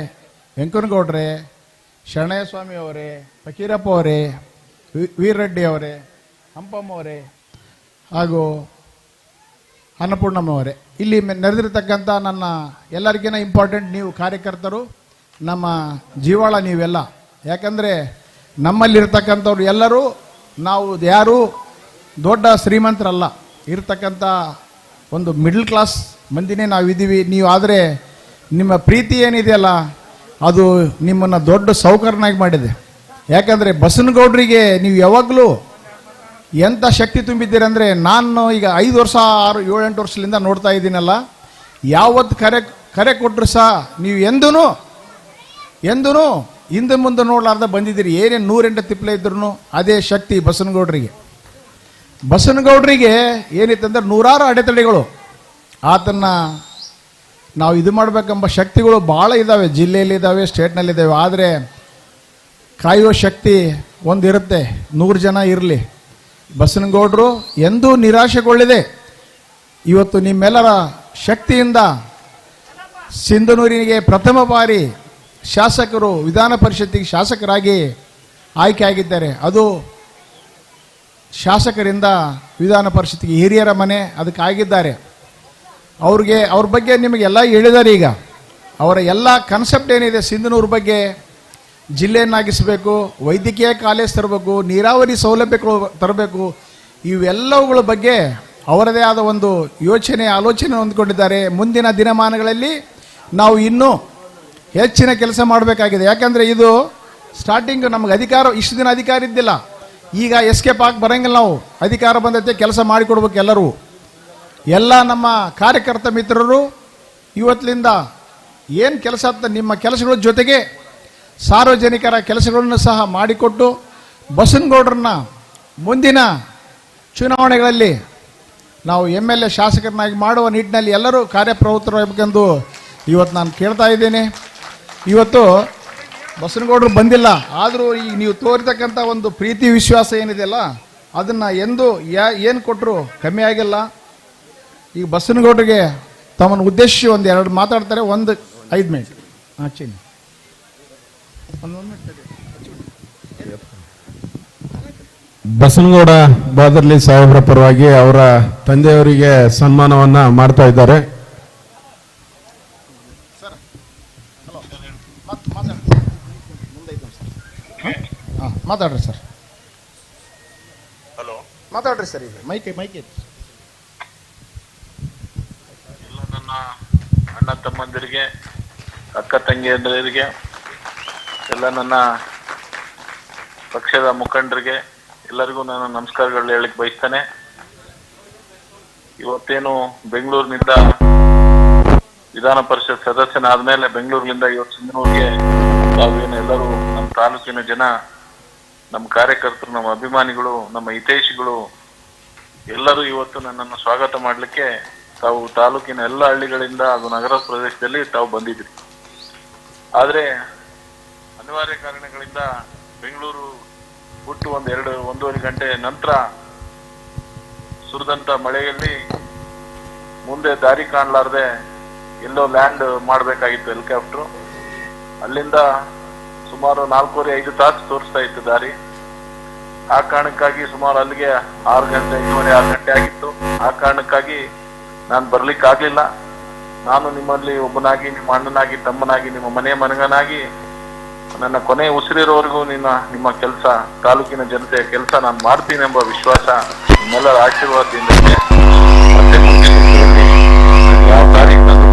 ವೆಂಕನಗೌಡ್ರೆ ಶರಣಯ್ಯ ಸ್ವಾಮಿ ಅವರೇ, ಫಕೀರಪ್ಪ ಅವರೇ ವೀರರೆಡ್ಡಿ ಅವರೇ, ಹಂಪಮ್ಮ ಅವರೇ ಹಾಗೂ ಅನ್ನಪೂರ್ಣಮ್ಮ ಅವರೇ. ಇಲ್ಲಿ ನೆರೆದಿರ್ತಕ್ಕಂಥ ನನ್ನ ಎಲ್ಲರಿಗಿನ ಇಂಪಾರ್ಟೆಂಟ್ ನೀವು ಕಾರ್ಯಕರ್ತರು, ನಮ್ಮ ಜೀವಾಳ ನೀವೆಲ್ಲ. ಯಾಕಂದರೆ ನಮ್ಮಲ್ಲಿರ್ತಕ್ಕಂಥವ್ರು ಎಲ್ಲರೂ, ನಾವು ಯಾರೂ ದೊಡ್ಡ ಶ್ರೀಮಂತರಲ್ಲ ಇರತಕ್ಕಂಥ ಒಂದು ಮಿಡ್ಲ್ ಕ್ಲಾಸ್ ಮಂದಿನೇ ನಾವಿದ್ದೀವಿ. ನೀವು ಆದರೆ ನಿಮ್ಮ ಪ್ರೀತಿ ಏನಿದೆಯಲ್ಲ, ಅದು ನಿಮ್ಮನ್ನು ದೊಡ್ಡ ಸೌಕರ್ಯನಾಗಿ ಮಾಡಿದೆ. ಯಾಕಂದರೆ ಬಸನಗೌಡರಿಗೆ ನೀವು ಯಾವಾಗಲೂ ಎಂಥ ಶಕ್ತಿ ತುಂಬಿದ್ದೀರಂದರೆ ನಾನು ಈಗ ಐದು ವರ್ಷ, ಆರು, ಏಳೆಂಟು ವರ್ಷದಿಂದ ನೋಡ್ತಾ ಇದ್ದೀನಲ್ಲ, ಯಾವತ್ತು ಕರೆ ಕರೆ ಕೊಟ್ಟರು ಸಹ ನೀವು ಎಂದೂ ಎಂದೂ ಹಿಂದೆ ಮುಂದೆ ನೋಡಲಾರ್ದ ಬಂದಿದ್ದೀರಿ. ಏನೇನು ನೂರೆಂಟು ತಿಪ್ಪಲೆ ಇದ್ರೂ ಅದೇ ಶಕ್ತಿ ಬಸನಗೌಡರಿಗೆ. ಬಸನಗೌಡರಿಗೆ ಏನಿತ್ತಂದ್ರೆ ನೂರಾರು ಅಡೆತಡೆಗಳು. ಆತನ್ನ ನಾವು ಇದು ಮಾಡಬೇಕೆಂಬ ಶಕ್ತಿಗಳು ಭಾಳ ಇದ್ದಾವೆ, ಜಿಲ್ಲೆಯಲ್ಲಿದ್ದಾವೆ, ಸ್ಟೇಟ್ನಲ್ಲಿದ್ದಾವೆ. ಆದರೆ ಕಾಯುವ ಶಕ್ತಿ ಒಂದಿರುತ್ತೆ, ನೂರು ಜನ ಇರಲಿ. ಬಸನಗೌಡರು ಎಂದೂ ನಿರಾಶೆಗೊಳ್ಳಿದೆ ಇವತ್ತು ನಿಮ್ಮೆಲ್ಲರ ಶಕ್ತಿಯಿಂದ ಸಿಂಧನೂರಿನಿಗೆ ಪ್ರಥಮ ಬಾರಿ ಶಾಸಕರು ವಿಧಾನ ಪರಿಷತ್ತಿಗೆ ಶಾಸಕರಾಗಿ ಆಯ್ಕೆಯಾಗಿದ್ದಾರೆ ಅದು ಶಾಸಕರಿಂದ ವಿಧಾನ ಪರಿಷತ್ತಿಗೆ ಹಿರಿಯರ ಮನೆ ಅದಕ್ಕೆ ಆಗಿದ್ದಾರೆ ಅವ್ರಿಗೆ, ಅವ್ರ ಬಗ್ಗೆ ನಿಮಗೆಲ್ಲ ಹೇಳಿದ್ದಾರೆ ಈಗ. ಅವರ ಎಲ್ಲ ಕನ್ಸೆಪ್ಟ್ ಏನಿದೆ ಸಿಂಧನೂರು ಬಗ್ಗೆ ಜಿಲ್ಲೆಯನ್ನಾಗಿಸಬೇಕು, ವೈದ್ಯಕೀಯ ಕಾಲೇಜ್ ತರಬೇಕು, ನೀರಾವರಿ ಸೌಲಭ್ಯಗಳು ತರಬೇಕು, ಇವೆಲ್ಲವುಗಳ ಬಗ್ಗೆ ಅವರದೇ ಆದ ಒಂದು ಯೋಚನೆ, ಆಲೋಚನೆ ಹೊಂದ್ಕೊಂಡಿದ್ದಾರೆ. ಮುಂದಿನ ದಿನಮಾನಗಳಲ್ಲಿ ನಾವು ಇನ್ನೂ ಹೆಚ್ಚಿನ ಕೆಲಸ ಮಾಡಬೇಕಾಗಿದೆ. ಯಾಕಂದರೆ ಇದು ಸ್ಟಾರ್ಟಿಂಗ್ ನಮಗೆ ಅಧಿಕಾರ, ಇಷ್ಟು ದಿನ ಅಧಿಕಾರ ಇದ್ದಿಲ್ಲ. ಈಗ ಎಸ್ಕೇಪ್ ಆಗಿ ಬರಂಗಿಲ್ಲ ನಾವು. ಅಧಿಕಾರ ಬಂದೈತೆ, ಕೆಲಸ ಮಾಡಿಕೊಡ್ಬೇಕು ಎಲ್ಲರೂ. ಎಲ್ಲ ನಮ್ಮ ಕಾರ್ಯಕರ್ತ ಮಿತ್ರರು ಇವತ್ತಿನಿಂದ ಏನು ಕೆಲಸ ನಿಮ್ಮ ಕೆಲಸಗಳ ಜೊತೆಗೆ ಸಾರ್ವಜನಿಕರ ಕೆಲಸಗಳನ್ನು ಸಹ ಮಾಡಿಕೊಟ್ಟು ಬಸನಗೌಡರನ್ನ ಮುಂದಿನ ಚುನಾವಣೆಗಳಲ್ಲಿ ನಾವು ಎಂ ಎಲ್ ಎ ಶಾಸಕರನ್ನಾಗಿ ಮಾಡುವ ನಿಟ್ಟಿನಲ್ಲಿ ಎಲ್ಲರೂ ಕಾರ್ಯಪ್ರವೃತ್ತರಾಗಬೇಕೆಂದು ಇವತ್ತು ನಾನು ಕೇಳ್ತಾ ಇದ್ದೇನೆ. ಇವತ್ತು ಬಸನಗೌಡರು ಬಂದಿಲ್ಲ. ಆದರೂ ಈಗ ನೀವು ತೋರಿತಕ್ಕಂಥ ಒಂದು ಪ್ರೀತಿ ವಿಶ್ವಾಸ ಏನಿದೆಯಲ್ಲ ಅದನ್ನು ಎಂದು ಯಾ ಏನು ಕೊಟ್ಟರು ಕಮ್ಮಿ ಆಗಿಲ್ಲ. ಈಗ ಬಸನಗೌಡರಿಗೆ ತಮ್ಮನ್ನು ಉದ್ದೇಶಿಸಿ ಒಂದು ಎರಡು ಮಾತಾಡ್ತಾರೆ ಒಂದು ಐದು ಮಿನಿಟ್ ಹಾಂ ಚೀನಿ ಬಸನಗೌಡ ಬಾದರ್ಲಿ ಸಾಹೇಬರ ಪರವಾಗಿ ಅವರ ತಂದೆಯವರಿಗೆ ಸನ್ಮಾನವನ್ನ ಮಾಡ್ತಾ ಇದ್ದಾರೆ. ಹಾಂ ಮಾತಾಡ್ರಿ ಸರ್. ಹಲೋ? ಮಾತಾಡ್ರಿ ಸರ್ ಈಗ. ಮೈಕ್ ಮೈಕ್ ಎಲ್ಲ ನನ್ನ ಅಣ್ಣ ತಮ್ಮಂದಿರಿಗೆ ಅಕ್ಕ ತಂಗಿಯಂದಿರಿಗೆ ಎಲ್ಲ ನನ್ನ ಪಕ್ಷದ ಮುಖಂಡರಿಗೆ ಎಲ್ಲರಿಗೂ ನಾನು ನಮಸ್ಕಾರಗಳು ಹೇಳಕ್ ಬಯಸ್ತಾನೆ. ಇವತ್ತೇನು ಬೆಂಗಳೂರಿನಿಂದ ವಿಧಾನ ಪರಿಷತ್ ಸದಸ್ಯನಾದ್ಮೇಲೆ ಬೆಂಗಳೂರಿನಿಂದ ಇವತ್ತು ಸಿಂಧನೂರಿಗೆ ಎಲ್ಲರೂ ನಮ್ಮ ತಾಲೂಕಿನ ಜನ, ನಮ್ಮ ಕಾರ್ಯಕರ್ತರು, ನಮ್ಮ ಅಭಿಮಾನಿಗಳು, ನಮ್ಮ ಹಿತೈಷಿಗಳು, ಎಲ್ಲರೂ ಇವತ್ತು ನನ್ನನ್ನು ಸ್ವಾಗತ ಮಾಡಲಿಕ್ಕೆ ತಾವು ತಾಲೂಕಿನ ಎಲ್ಲ ಹಳ್ಳಿಗಳಿಂದ ಹಾಗೂ ನಗರ ಪ್ರದೇಶದಲ್ಲಿ ತಾವು ಬಂದಿದ್ರಿ ಆದ್ರೆ ಅನಿವಾರ್ಯ ಕಾರಣಗಳಿಂದ ಬೆಂಗಳೂರು ಬಿಟ್ಟು ಒಂದ್ ಎರಡು, ಒಂದೂವರೆ ಗಂಟೆ ನಂತರ ಸುರಿದಂತ ಮಳೆಯಲ್ಲಿ ಮುಂದೆ ದಾರಿ ಕಾಣಲಾರ್ದೆ ಎಲ್ಲೋ ಲ್ಯಾಂಡ್ ಮಾಡಬೇಕಾಗಿತ್ತು ಹೆಲಿಕಾಪ್ಟರ್. ಅಲ್ಲಿಂದ ಸುಮಾರು ನಾಲ್ಕೂವರೆ, ಐದು ತಾಸು ತೋರಿಸ್ತಾ ಇತ್ತು ದಾರಿ. ಆ ಕಾರಣಕ್ಕಾಗಿ ಸುಮಾರು ಅಲ್ಲಿಗೆ ಆರು ಗಂಟೆ, ಐದೂವರೆ, ಆರು ಗಂಟೆ ಆಗಿತ್ತು. ಆ ಕಾರಣಕ್ಕಾಗಿ ನಾನು ಬರ್ಲಿಕ್ಕೆ ಆಗ್ಲಿಲ್ಲ. ನಾನು ನಿಮ್ಮಲ್ಲಿ ಒಬ್ಬನಾಗಿ, ನಿಮ್ಮ ಅಣ್ಣನಾಗಿ, ತಮ್ಮನಾಗಿ, ನಿಮ್ಮ ಮನೆ ಮನಗನಾಗಿ, ನನ್ನ ಕೊನೆ ಉಸಿರಿರೋವರೆಗೂ ನಿನ್ನ, ನಿಮ್ಮ ಕೆಲಸ, ತಾಲೂಕಿನ ಜನತೆಯ ಕೆಲಸ ನಾನು ಮಾಡ್ತೀನಿ ಎಂಬ ವಿಶ್ವಾಸ ನಿಮ್ಮೆಲ್ಲರ ಆಶೀರ್ವಾದದಿಂದ ಯಾವ ತಾರೀಕು